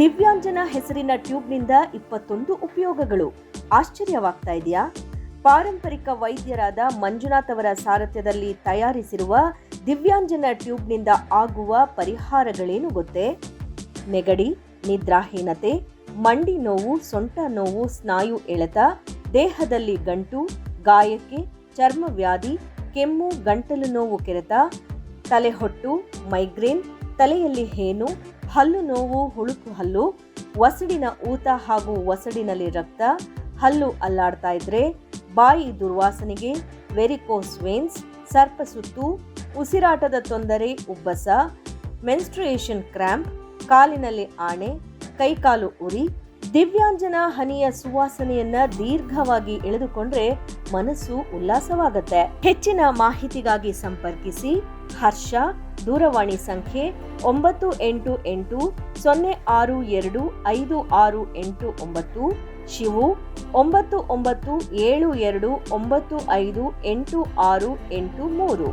ದಿವ್ಯಾಂಜನ ಹೆಸರಿನ ಟ್ಯೂಬ್ನಿಂದ ಇಪ್ಪತ್ತೊಂದು ಉಪಯೋಗಗಳು. ಆಶ್ಚರ್ಯವಾಗ್ತಾ ಇದೆಯಾ? ಪಾರಂಪರಿಕ ವೈದ್ಯರಾದ ಮಂಜುನಾಥ್ ಅವರ ಸಾರಥ್ಯದಲ್ಲಿ ತಯಾರಿಸಿರುವ ದಿವ್ಯಾಂಜನ ಟ್ಯೂಬ್ನಿಂದ ಆಗುವ ಪರಿಹಾರಗಳೇನು ಗೊತ್ತೇ? ನೆಗಡಿ, ನಿದ್ರಾಹೀನತೆ, ಮಂಡಿ ನೋವು, ಸೊಂಟ ನೋವು, ಸ್ನಾಯು ಎಳೆತ, ದೇಹದಲ್ಲಿ ಗಂಟು, ಗಾಯಕ್ಕೆ ಚರ್ಮವ್ಯಾಧಿ ಕೆಮ್ಮು, ಗಂಟಲು ನೋವು ಕೆರೆತ, ತಲೆಹೊಟ್ಟು, ಮೈಗ್ರೇನ್, ತಲೆಯಲ್ಲಿ ಹೇನು ಹಲ್ಲು ನೋವು, ಹುಳುಕು ಹಲ್ಲು ವಸಡಿನ ಊತ ಹಾಗೂ ಒಸಡಿನಲ್ಲಿ ರಕ್ತ, ಹಲ್ಲು ಅಲ್ಲಾಡ್ತಾ ಇದ್ರೆ ಬಾಯಿ ದುರ್ವಾಸನೆಗೆ ವೆರಿಕೋಸ್ ವೇನ್ಸ್ ಸರ್ಪಸುತ್ತು ಉಸಿರಾಟದ ತೊಂದರೆ, ಉಬ್ಬಸ, ಮೆನ್ಸ್ಟ್ರುಯೇಷನ್ ಕ್ರ್ಯಾಂಪ್ ಕಾಲಿನಲ್ಲಿ ಆಣೆ, ಕೈಕಾಲು ಉರಿ ದಿವ್ಯಾಂಜನ ಹನಿಯ ಸುವಾಸನೆಯನ್ನ ದೀರ್ಘವಾಗಿ ಎಳೆದುಕೊಂಡ್ರೆ ಮನಸ್ಸು ಉಲ್ಲಾಸವಾಗತ್ತೆ. ಹೆಚ್ಚಿನ ಮಾಹಿತಿಗಾಗಿ ಸಂಪರ್ಕಿಸಿ. ಹರ್ಷ, ದೂರವಾಣಿ ಸಂಖ್ಯೆ ಒಂಬತ್ತು ಎಂಟು ಎಂಟು ಸೊನ್ನೆ ಆರು ಎರಡು ಐದು ಆರು ಎಂಟು ಒಂಬತ್ತು, ಶಿವು ಒಂಬತ್ತು ಒಂಬತ್ತು ಏಳು ಎರಡು ಒಂಬತ್ತು ಐದು ಎಂಟು ಆರು ಎಂಟು ಮೂರು.